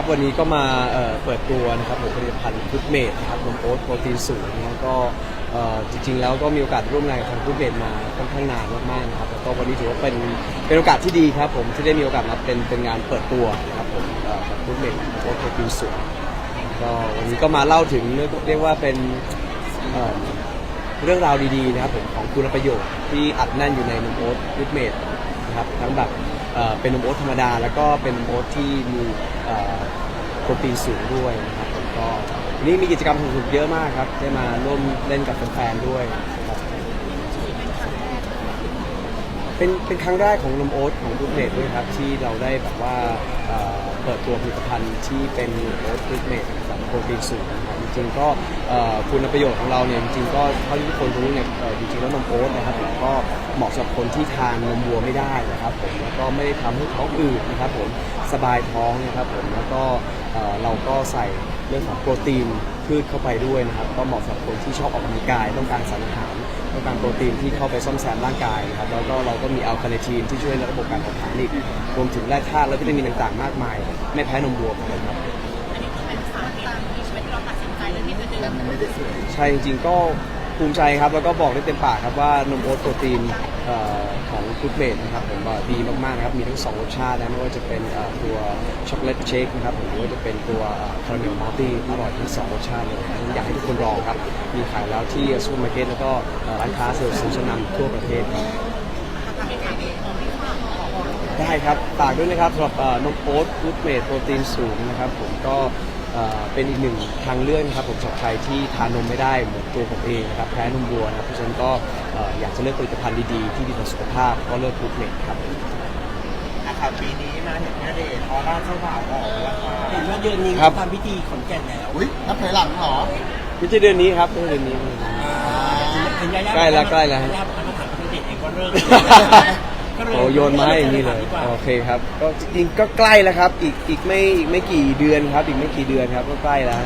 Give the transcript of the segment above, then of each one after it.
ครับวันนี้ก็มาเเปิดตัวนะครับผลิตภัณฑ์ฟุตเมดนะครับนมโอ๊ตโปรตีนสูงแล้วก็จริงๆแล้วก็มีโอกาสร่วมงานกับทางฟุตเมดมาค่อนข้างนานมากๆนะครับแล้วก็วันนี้ถือว่าเป็นเป็นโอกาสที่ดีครับผมที่ได้มีโอกาสมาเป็นเป็นงานเปิดตัวนะครับผมเอ่อกับฟุตเมดโอ๊ตโปรตีนสูงก็วันนี้ก็มาเล่าถึงเรียกเรียกว่าเป็นเเรื่องราวดีๆนะครับผมของคุณประโยชน์ที่อัดแน่นอยู่ในนมโอ๊ตฟุตเมดนะครับทั้งแบบเป็นนมโอ๊ตธรรมดา แล้วก็เป็นนมโอ๊ตที่มี ปรตีนสูงด้วยนะครับผมก็วันนี้มีกิจกรรมสนุกๆเยอะมากครับได้มาร่วมเล่นกับแฟนๆด้วยครับเป็นเป็นครั้งแรกของนมโอ๊ตของดูเมดด้วยครับที่เราได้แบบว่าเอ่อเปิดตัวผลิตภัณฑ์ที่เป็นนมโอ๊ตดูเมดแบบ โปรตีนสูงนะครับจริงๆก็คุณประโยชน์ของเราเนี่ยจริงๆก็เท่าที่ทุกคนรู้เนี่ยเอ่อจริงๆแล้วนมโอ๊ตนะครับก็เหมาะสำหรับคนที่ทานนมวัวไม่ได้นะครับผมแล้วก็ไม่ได้ทำให้ท้องอืดนะครับผมสบายท้องนะครับผมแล้วก็เราก็ใส่เรื่องของโปรตีนพืชเข้าไปด้วยนะครับก็เหมาะสำหรับคนที่ชอบออกกำลังกายต้องการสารอาหารต้องการโปรตีนที่เข้าไปซ่อมแซมร่างกายนะครับแล้วก็เราก็มีอัลคาเนทีนที่ช่วยในระบบการเผาผลาญอีกรวมถึงแร่ธาตุและวิตามินต่างๆ มากมาย ไม่แพ้นมวัวครับ อันนี้คือเป็นสารตามที่ชีวิต ที่เราตัดสินใจเลยที่จะดื่มใช่จริงๆก็ภูมิใจครับแล้วก็บอกได้เต็มปากครับว่านมโอ๊ตโปรตีนเอ่อของฟูดเมดนะครับผมว่าดีมากๆนะครับมีทั้งสองรสชาตินะไม่ว่าจะเป็นเอ่อตัวช็อกโกแลตเชคนะครับหรือว่าจะเป็นตัวคาราเมลมัลตี้อร่อยทั้งสองรสชาติเลยอยากให้ทุกคนลองครับมีขายแล้วที่ซูเปอร์มาร์เก็ตแล้วก็เอ่อร้านค้าสะดวกซื้อชั้นนำทั่วประเทศครับได้ครับฝากด้วยนะครับสำหรับเอ่อนมโอ๊ตฟูดเมดโปรตีนสูงนะครับผมก็ อ่อเป็นอีกหนึ่งทางเลือกนะครับผมสำหรับใครที่ทานนมไม่ได้เหมือนตัวผมเองนะครับแพ้นมวัวนะครับเพราะฉะนั้นก็เอ่ออยากจะเลือกผลิตภัณฑ์ดีๆที่ดีต่อสุขภาพก็เลือกฟูดเมดครับ นะครับปีนี้มาเห็นแม่เดชออร่าเจ้าบ่าวออกแล้วค่ะเห็นว่าเดือนนี้ครับ ทำพิธีขอนแก่นแล้วอุ้ยนับถอยหลังเหรอไม่ใช่เดือนนี้ครับไม่ใช่เดือนนี้ เห็นยาย่าใกล้แล้วใกล้แล้ว ยาย่าบอกว่ามาถามพี่เดชเองก็เริ่มก็เล โอ้โยนมาให้อย่างนี้เลยดีกว่าโอเคครับก็จริงๆก็ใกล้แล้วครับ อีกอีกไม่อีกไม่กี่เดือนครับ อีกไม่กี่เดือนครับก็ใกล้แล้ว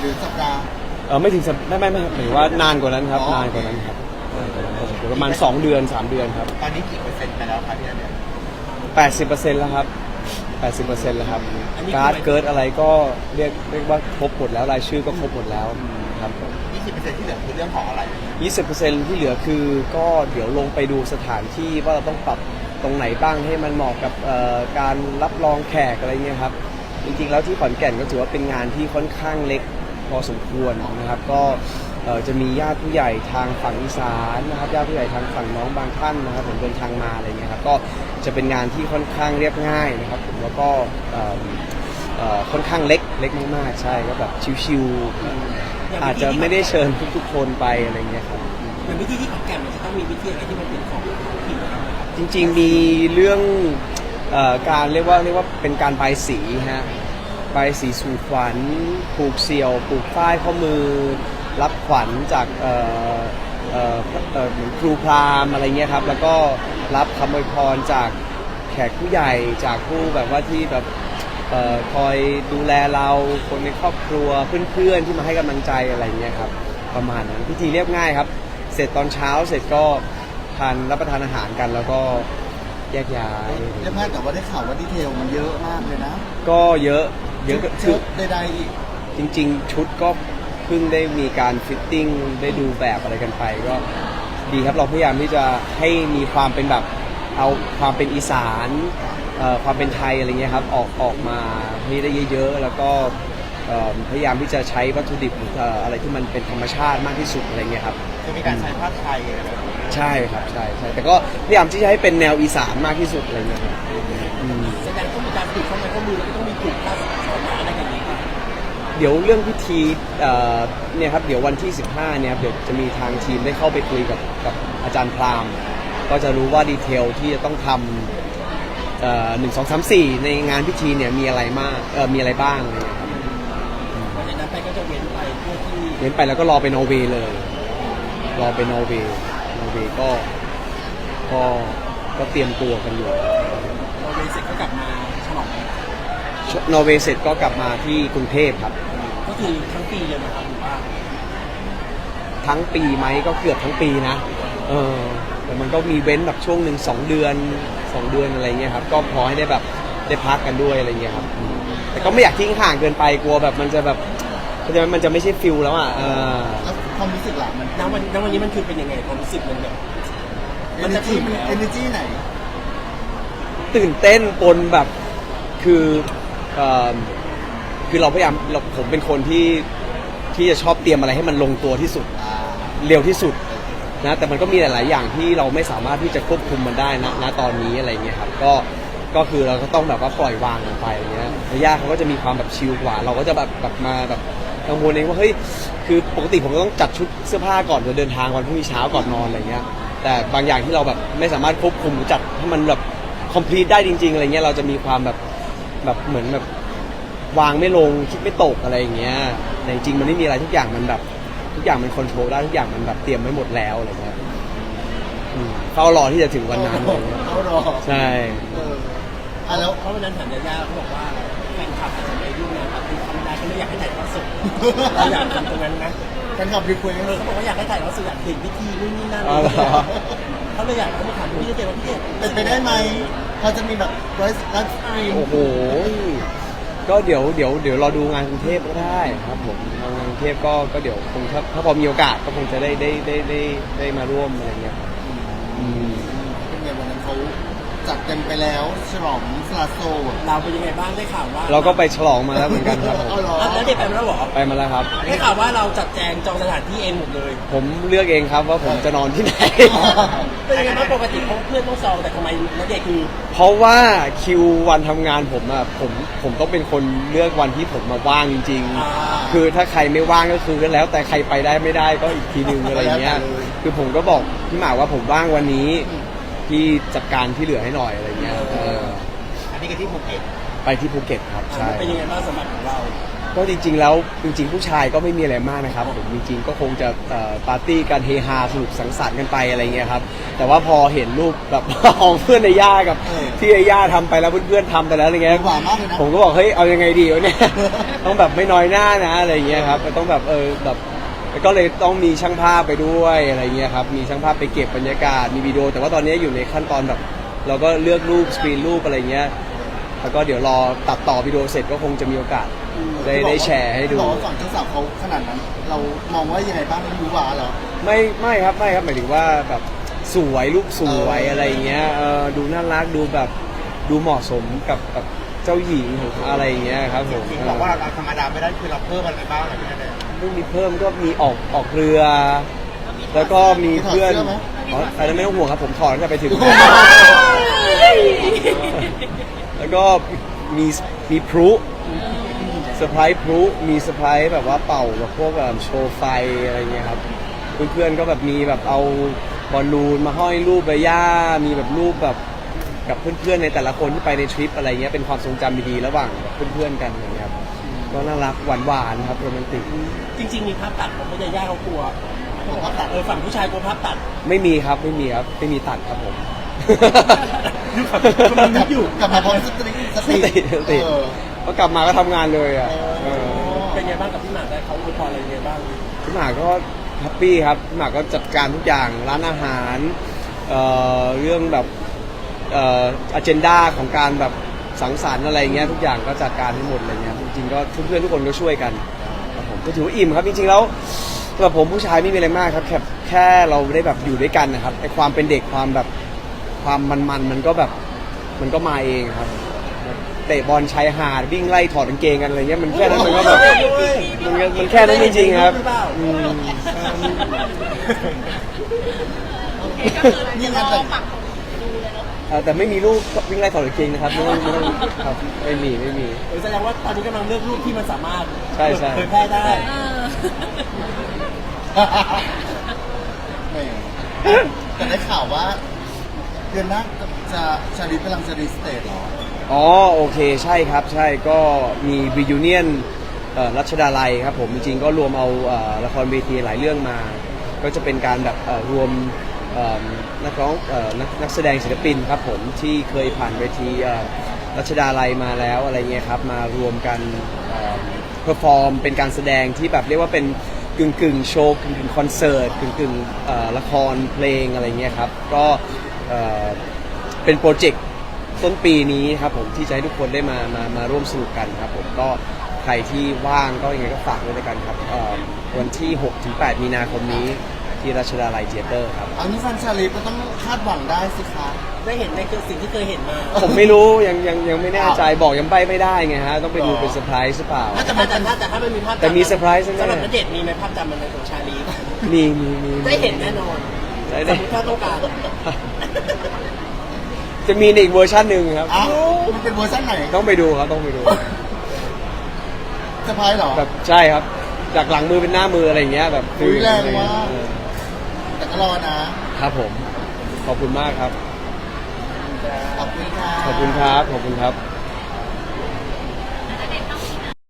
หรือสัปดาห์ เออไม่ถึงสัปไม่ไม่ไม่หมายถึงว่านานกว่านั้นครับ อ๋อ นานกว่านั้นครับนานกว่านั้นพอสมควรประมาณ 2 เดือน 3 เดือนครับ ตอนนี้กี่เปอร์เซ็นต์ไปแล้วครับพี่ณเดชน์80%แล้วครับ80%แล้วครับการ์ดเกิร์ดอะไรก็เรียกเรียกว่าครบหมดแล้วรายชื่อก็ครบหมดแล้วครับผม ยี่เปอร์เซ็นที่เหลือคือเรื่องของอะไร 20%ที่เหลือคือก็เดี๋ยวลงไปดูสถานที่ว่าเราต้องปรับตรงไหนบ้างให้มันเหมาะกับเอ่อการรับรองแขกอะไรเงี้ยครับจริงๆแล้วที่ขอนแก่นก็ถือว่าเป็นงานที่ค่อนข้างเล็กพอสมควรนะครับ ก็เอ่อจะมีญาติผู้ใหญ่ทางฝั่งอีสานนะครับญาติผู้ใหญ่ทางฝั่งน้องบางท่านนะครับผมเดินทางมาอะไรเงี้ยครับก็จะเป็นงานที่ค่อนข้างเรียบง่ายนะครับผมแล้วก็เอิ่ม เอ่อค่อนข้างเล็กเล็กมากๆ ใช่ก็แบบชิวๆอาจจะไม่ได้เชิญทุกๆคนไปอะไรเงี้ยครับอย่างพิธีที่ขอนแก่นมันจะต้องมีพิธีอะไรที่มันเป็นของท้องถิ่นนะครับจริงๆมีเรื่องเออการเรียกว่าเรียกว่าเป็นการใบายสีฮะใบายสีสู่ขวัญผูกเสี่ยวผูกฝ้ายข้อมือ รับขวัญจากเอ่อเอ่อเอ่อเหมือนครูพราหมณ์อะไรเงี้ยครับ แล้วก็รับคำอวยพรจากแขกผู้ใหญ่จากผู้แบบว่าที่แบบ เอ่อคอยดูแลเราคนในครอบครัวเพื่อนๆที่มาให้กำลังใจอะไรเงี้ยครับประมาณนั้นพิธีเรียบง่ายครับ เสร็จตอนเช้าเสร็จก็ทานรับประทานอาหารกันแล้วก็แยกย้าย เรียกง่ายแต่ว่าได้ข่าวว่าดีเทลมันเยอะมากเลยนะก็เยอะเยอะก็คืชุอดใดๆอีกจริง ๆ ชุดก็เพิ่งได้มีการฟิตติ้งได้ดูแบบอะไรกันไปก็ดีครับเราพยายามที่จะให้มีความเป็นแบบเอาความเป็นอีสาน เอ่อความเป็นไทยอะไรเงี้ยครับออกออกมาให้ได้เยอะๆ แล้วก็เอ่อพยายามที่จะใช้วัตถุดิบเอ่ออะไรที่มันเป็นธรรมชาติมากที่สุดอะไรเงี้ยครับ คือมีการใช้ผ้าไทยอะไรแบบนี้ใช่ครับใช่ใช่แต่ก็พยายามที่จะให้เป็นแนวอีสานมากที่สุดอะไรเงี้ยครับอืม แสดงต้องมีการผูกข้อไม้ข้อมือแล้วก็ต้องมีผูกผ้าขาวม้าอะไรอย่างนี้ครับเดี๋ยวเรื่องพิธีเอ่อเนี่ยครับเดี๋ยววันที่ 15เนี่ยครับเดี๋ยวจะมีทางทีมได้เข้าไปคุยกับกับอาจารย์พราหมณ์ก็จะรู้ว่าดีเทลที่จะต้องทำเอ่อ หนึ่งสองสามสี่ในงานพิธีเนี่ยมีอะไรมากเอ่อมีอะไรบ้างอะไรเงี้ยครับหลังจากนั้นไปก็จะเว้นไปเพื่อที่เว้นไปแล้วก็รอไปนอร์เวย์เลย รอไปนอร์เวย์นอร์เวย์ก็ก็ก็เตรียมตัวกันอยู่ เราเว้นเสร็จก็กลับมาฉลองนอร์เวย์เสร็จก็กลับมาที่กรุงเทพครับ ก็คือทั้งปีเลยนะครับหรือว่าทั้งปีไหมก็เกือบทั้งปีนะ เออแต่มันก็มีเว้นแบบช่วงหนึ่งสองเดือน สองเดือนอะไรเงี้ยครับก็พอให้ได้แบบได้พักกันด้วยอะไรเงี้ยครับอืมแต่ก็ไม่อยากทิ้งห่างเกินไปกลัวแบบมันจะแบบมันจะมันจะไม่ใช่ฟิลแล้วอะเออ แล้วความรู้สึกหลังมันณวันณวันนี้มันคือเป็นยังไงความรู้สึกมันแบบ มันจะถึงแล้ว เอเนจีไหน ตื่นเต้นปนแบบคือเอ่อคือเราพยายามเราผมเป็นคนที่ที่จะชอบเตรียมอะไรให้มันลงตัวที่สุดอ่าเร็วที่สุด นะแต่มันก็มีหลายๆอย่างที่เราไม่สามารถที่จะควบคุมมันได้นะณตอนนี้อะไรเงี้ยครับก็ก็คือเราก็ต้องแบบว่าปล่อยวางมันไปอะไรเงี้ยระยะเขาก็จะมีความแบบชิลกว่า เราก็จะแบบแบบมาแบบกังวลเองว่าเฮ้ยคือปกติผมก็ต้องจัดชุดเสื้อผ้าก่อนจะเดินทางวันพรุ่งนี้เช้าก่อนนอนอะไรเงี้ยแต่บางอย่างที่เราแบบไม่สามารถควบคุมหรือจัดให้มันแบบ complete ได้จริง ๆอะไรเงี้ยเราจะมีความแบบแบบเหมือนแบบวางไม่ลงคิดไม่ตกอะไรอย่างเงี้ยแต่จริงมันไม่มีอะไรทุกอย่างมันแบบ ทุกอย่างมันคอนโทรลได้ทุกอย่างมันแบบเตรียมไว้หมดแล้วอะไรเงี้ยอืมเฝ้ารอที่จะถึงวันนั้นอะไรเงี้ยเขารอใช่เอออะแล้วเพราะวันนั้นถามยาย่าเขาบอกว่าแฟนคลับอาจจะไปยุ่งงานปาร์ตี้ธรรมดาเขาไม่อยากให้ถ่ายทอดสดเราอยากทำตรงนั้นนะแฟนคลับรีเควสเออเขาบอกว่าอยากให้ถ่ายทอดสดอยากเห็นพิธีนู่นนี่นั่นอ๋อเหรอเขาเลยอยากเขามาถามพี่เจว่าพี่เจเป็นไปได้ไหมเขาจะมีแบบไลฟ์ไลฟ์สตรีม โอ้โห ก็เดี๋ยวเดี๋ยวเดี๋ยวรอดูงานกรุงเทพก็ได้ครับผมงานกรุงเทพก็ก็เดี๋ยวคงถ้าถ้าพอมีโอกาสก็คงจะได้ได้ได้ได้ได้มาร่วมอะไรเงี้ยครับอืม เป็นไงวันนั้นเขา จัดเต็มไปแล้วฉลองสลาโซดเราเป็นยังไงบ้างได้ข่าวว่าเราก็ไปฉลองมาแล้วเหมือนกันครับผมเอาเหรออะแล้วเด็กไปมาแล้วเหรอไปมาแล้วครับ ได้ข่าวว่าเราจัดแจงจองสถานที่เองหมดเลยผมเลือกเองครับว่าผมจะนอนที่ไหน เป็นยังไงบ้างปกติเขาเพื่อนต้องซองแต่ทำไมนักเด็กคือเพราะว่าคิววันทำงานผมอะผมผมต้องเป็นคนเลือกวันที่ผมมาว่างจริงอ่าๆคือถ้าใครไม่ว่างก็คือก็แล้วแต่ใครไปได้ไม่ได้ก็อีกทีนึงอะไรเงี้ย คือผมก็บอกพี่หมากว่าผมว่างวันนี้ พี่จัดการที่เหลือให้หน่อยอะไรเงี้ยเอออันนี้ก็ที่ภูเก็ตไปที่ภูเก็ตครับใช่ เป็นยังไงบ้างสำหรับของเราก็จริงๆแล้วจริง ๆ ผู้ชายก็ไม่มีอะไรมากนะครับผมจริง ๆ ก็คงจะเอ่อปาร์ตี้กันเฮฮาสนุกสังสรรค์กันไปอะไรเงี้ยครับแต่ว่าพอเห็นรูปแบบ ของเพื่อนในย่ากับเออที่ไอ้ย่าทำไปแล้วเพื่อนๆทำไปแล้วอะไรเงี้ยหวานมากเลยนะ ผมก็บอกเฮ้ยเอายังไงดีวะเนี่ย ต้องแบบไม่น้อยหน้านะอะไรเงี้ยครับต้องแบบเออแบบ ก็เลยต้องมีช่างภาพไปด้วยอะไรเงี้ยครับมีช่างภาพไปเก็บบรรยากาศมีวิดีโอ แต่ว่าตอนนี้อยู่ในขั้นตอนแบบ เราก็เลือกรูปสกรีนรูปอะไรเงี้ยแล้วก็เดี๋ยวรอตัดต่อวิดีโอเสร็จก็คงจะมีโอกาสได้ได้แชร์ให้ดูบอกว่าฝั่งเจ้าสาวเขาขนาดนั้น เรามองว่ายังไงบ้างไม่รู้ว่าเหรอ ไม่ไม่ครับไม่ครับหมายถึงว่าแบบสวยรูปสวยเอออ อะไรเงี้ยเออดูน่ารักดูแบบดูเหมาะสมกับกับเจ้าหญิงของอะไรเงี้ยครับผม จริงๆบอกว่าเราธรรมดาไม่ได้คือเราเพิ่มอะไรบ้างอะไรพี่ณเดชน์เรื่องมีเพิ่มก็มีออกออกเรือ แล้วก็มีเพื่อนมีถอดเสื้อไหม อ๋ออันนั้นไม่ต้องห่วงครับผมถอดตั้งแต่ไปถึง แล้วก็มีมีพลุเซอร์ไพรส์พลุมีเซอร์ไพรส์แบบว่าเป่าแบบพวกแบบโชว์ไฟอะไรเงี้ยครับเพื่อนๆก็แบบมีแบบเอาบอลลูนมาห้อยรูปใบหญ้ามีแบบรูปแบบกับเพื่อนๆในแต่ละคนที่ไปในทริปอะไรเงี้ยเป็นความทรงจำดีๆระหว่างเพื่อนๆกันอย่างเงี้ยครับ ก็น่ารักหวานๆครับโรแมนติกจริง ๆ มีภาพตัดของพ่อยาย่าเขากลัวผมว่าตัดเออฝั่งผู้ชายกลัวภาพตัดไม่มีครับไม่มีครับไม่มีตัดครับผมนึกแบบกำลังนึกอยู่ กลับมาพร้อมสติสสติติสติ เออพอกลับมาก็ทำงานเลยอะเออเป็นไงบ้างกับพี่หมากได้เขาอวยพรอะไรยังไงบ้างพี่หมากก็แฮปปี้ครับพี่หมากก็จัดการทุกอย่างร้านอาหารเอ่อเรื่องแบบเอ่ออเจนดาของการแบบ สังสรรค์อะไรเงี้ยทุกอย่างก็จัดการให้หมดอะไรเงี้ยจริงๆก็เพื่อนๆทุกคนก็ช่วยกันครับผมก็ถือว่าอิ่มครับจริงๆแล้วสำหรับผมผู้ชายไม่มีอะไรมากครับแค่แค่เราได้แบบอยู่ด้วยกันนะครับไอความเป็นเด็กความแบบความมันๆมันก็แบบมันก็มาเองครับเตะบอลชายหาดวิ่งไล่ถอดกางเกงกันอะไรเงี้ยมันแค่นั้นมันก็แบบมันก็มันแค่นั้นจริงๆครับอืม โอเคก็คือจะรอปักดูเลย เนาะเอ่อแต่ไม่มีรูปวิ่งไล่ถอดกางเกงนะครับไม่ต้องไม่ต้องครับไม่มีไม่มีเออแสดงว่าตอนนี้กำลังเลือกรูปที่มันสามารถใช่ใช่ เผยแพร่ได้เออแหมแต่ได้ข่าวว่าเดือนหน้าจะชาลิตกำลังจะรีสเตทเหรออ๋อโอเคใช่ครับใช่ก็มีรียูเนียนรัชดาลัยครับผมจริงๆก็รวมเอาเอ่อละครเวทีหลายเรื่องมา ก็จะเป็นการแบบเอ่อรวม เอ่อนักร้องเอ่อนักนักแสดงศิลปินครับผมที่เคยผ่านเวทีเอ่อรัชดาลัยมาแล้วอะไรเงี้ยครับมารวมกันเพอร์ฟอร์มเป็นการแสดงที่แบบเรียกว่าเป็นกึ่งกึ่งโชว์กึ่งกึ่งคอนเสิร์ตกึ่งกึ่งเอ่อละครเพลงอะไรเงี้ยครับก็เอ่อเป็นโปรเจกต์ต้นปีนี้ครับผมที่จะให้ทุกคนได้มามามาร่วมสนุกกันครับผมก็ใครที่ว่างก็ยังไงก็ฝากด้วยแล้วกันครับเอ่อวันที่ 6-8 มีนาคมนี้ ที่รัชดาลัยเทเตอร์ครับเอานี่แฟนชาลีก็ต้องคาดหวังได้สิคะ ได้เห็นในคือสิ่งที่เคยเห็นมา ผมไม่รู้ยังยังยังไม่แน่ใจบอกยังไปไม่ได้ไงฮะ ต้องไปดูหรอเป็นเซอร์ไพรส์หรือเปล่า ถ้าแต่แต่ถ้าแต่ถ้ามันมีภาพจำแต่มีเซอร์ไพรส์แน่ๆ สำหรับณเดชน์มีไหมภาพจำมันในของชาลีมีมีมีได้เห็นแน่นอนได้สได้มมติถ้าต้องการจะมีในอีกเวอร์ชันหนึ่งครับเอ้ามันเป็นเวอร์ชันไหนต้องไปดูครับต้องไปดู สะพายเหรอ แบบใช่ครับ จากหลังมือเป็นหน้ามืออะไรอย่างเงี้ยแบบอุ๊ยแรงมาก เออแต่ก็ รอนะครับผม ขอบคุณมากครับ ขอบคุณค่ะ ขอบคุณครับ ขอบคุณครับ